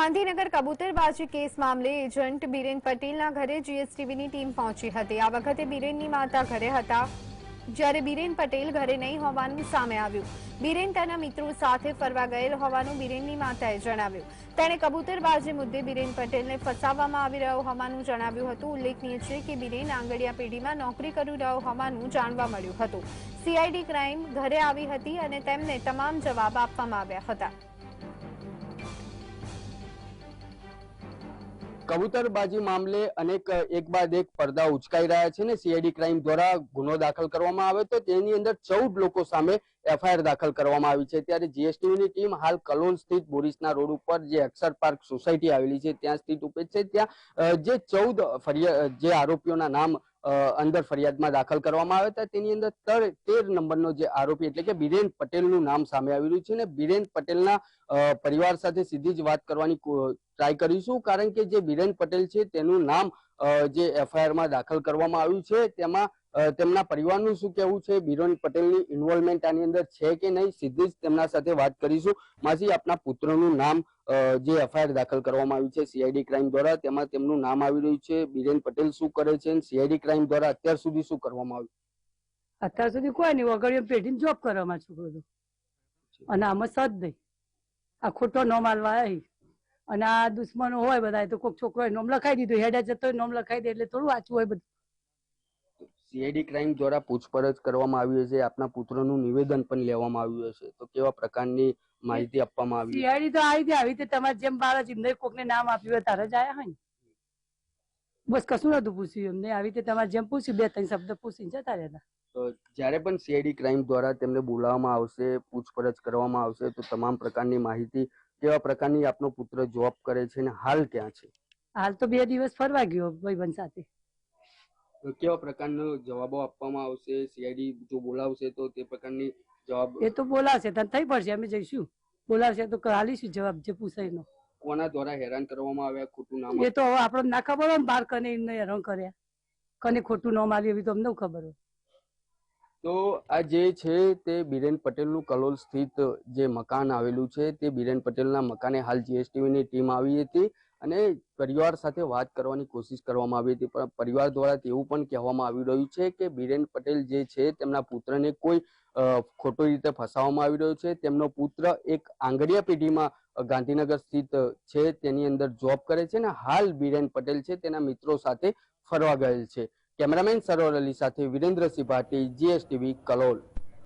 ગાંધીનગર કબૂતરબાજી કેસ મામલે એજન્ટ બિરેન પટેલના ઘરે જીએસટીવીની ટીમ પહોંચી હતી. આ વખતે બિરેનની માતા ઘરે હતા. જ્યારે બિરેન પટેલ ઘરે નહીં હોવાનું સામે આવ્યું. બિરેન તેના મિત્રો સાથે ફરવા ગયેલ હોવાનું બિરેનની માતાએ જણાવ્યું. તેણે કબૂતરબાજી મુદ્દે બિરેન પટેલને ફસાવવામાં આવી રહ્યો હોવાનું જણાવ્યું હતું. ઉલ્લેખનીય છે કે બિરેન આંગડિયા પેઢીમાં નોકરી કરી રહ્યો હોવાનું જાણવા મળ્યું હતું. સીઆઈડી ક્રાઇમ ઘરે આવી હતી અને તેમને તમામ જવાબ આપવામાં આવ્યા હતા. કબૂતરબાજી મામલે અનેક, એક બાદ એક પડદા ઉચકાઈ રહ્યા છે ને સીઆઈડી ક્રાઇમ દ્વારા ગુનો દાખલ કરવામાં આવ્યો તો તેની અંદર ચૌદ લોકો સામે એફઆઈઆર દાખલ કરવામાં આવી છે. ત્યારે જીએસટીની ટીમ હાલ કલોલ સ્થિત બોરીસના રોડ ઉપર જે અક્ષર પાર્ક સોસાયટી આવેલી છે, ત્યાં સ્થિત ઉપે છે. ત્યાં જે ચૌદ ફરિયાદ જે આરોપીઓના નામ અંદર ફરિયાદમાં દાખલ કરવામાં આવ્યા હતા તેની અંદર તર- નંબરનો જે આરોપી એટલે કે બિરેન પટેલનું નામ સામે આવી રહ્યું છે અને બિરેન પટેલના પરિવાર સાથે સીધી જ વાત કરવાની ટ્રાય કરીશું કારણ કે જે બિરેન પટેલ છે તેનું નામ જે એફઆઈઆરમાં દાખલ કરવામાં આવ્યું છે, તેમાં તેમના પરિવારનું શું કહેવું છે, બિરોન પટેલની ઇન્વોલ્વમેન્ટ આની અંદર છે કે નહીં, સીધી જ તેમના સાથે વાત કરીશું. માસી, આપના પુત્રનું નામ જે એફઆઈઆર દાખલ કરવામાં આવી છે સીઆઈડી ક્રાઇમ દ્વારા, તેમાં તેમનું નામ આવી રહ્યું છે. બિરેન પટેલ શું કરે છે સીઆઈડી ક્રાઇમ દ્વારા અત્યાર સુધી શું કરવામાં આવ્યું? અત્યાર સુધી કોઈ નહીં વગર પેઢીને જોબ કરવામાં છું તો અને આમાં સદ નહીં. આ ખોટો નોમ આલવા આવી અને આ દુશ્મનો હોય બધા તો કોઈક છોકરો નોમ લખાઈ દીધું હેડા જતો નોમ લખાઈ દે એટલે થોડું વાંચવું હોય બધું. સીઆઈડી ક્રાઇમ દ્વારા પૂછપરછ કરવામાં આવી છે આપના પુત્રનું નિવેદન પણ લેવામાં આવ્યું હશે તો કેવા પ્રકારની માહિતી આપવામાં આવી સીઆઈડી તો આવી આવી રીતે તમારે જેમ બાર એમને કોકને નામ આપ્યું હોય તારે જ આયા હોય ને. બસ કશું નતું પૂછ્યું એમને આવી રીતે તમારે જેમ પૂછ્યું બે ત્રણ શબ્દ પૂછીને જતા રહેતા તો જ્યારે પણ સીઆઈડી ક્રાઇમ દ્વારા તેમને બોલાવવામાં આવશે પૂછપરછ કરવામાં આવશે તો તમામ પ્રકારની માહિતી કેવા પ્રકારની આપનો પુત્ર જોબ કરે છે અને હાલ ક્યાં છે? હાલ તો બે દિવસ ફરવા ગયો ભાઈબંધ સાથે. કેવા પ્રકારનો જવાબો આપવામાં આવશે? સીઆઈડી જો બોલાવશે તો તે પ્રકારની જવાબ એ તો બોલાવશે તને થઈ પડશે અમે જઈશું. બોલાવશે તો હાલીશું જવાબ જે પૂછાયનો. કોના દ્વારા હેરાન કરવામાં આવ્યા? ખોટું નામ એ તો હવે આપણને ના ખબર હોય બાર કને હેરાન કર્યા. કને ખોટું ન આવ્યું એવી તો અમને ખબર હોય. તો આ જે છે તે બિરેન પટેલનું કલોલ સ્થિત જે મકાન આવેલું છે, તે બિરેન પટેલના મકાને હાલ જીએસટીવીની ટીમ આવી હતી અને પરિવાર સાથે વાત કરવાની કોશિશ કરવામાં આવી હતી. પણ પરિવાર દ્વારા તેવું પણ કહેવામાં આવી રહ્યું છે કે બિરેન પટેલ જે છે તેમના પુત્રને કોઈ ખોટી રીતે ફસાવવામાં આવી રહ્યો છે. તેમનો પુત્ર એક આંગડિયા પેઢીમાં ગાંધીનગર સ્થિત છે, તેની અંદર જોબ કરે છે અને હાલ બિરેન પટેલ છે તેના મિત્રો સાથે ફરવા ગયેલ છે. કેમેરામેન સરોવર અલી સાથે વિરેન્દ્રસિંહ ભાટી જીએસટીવી કલોલ.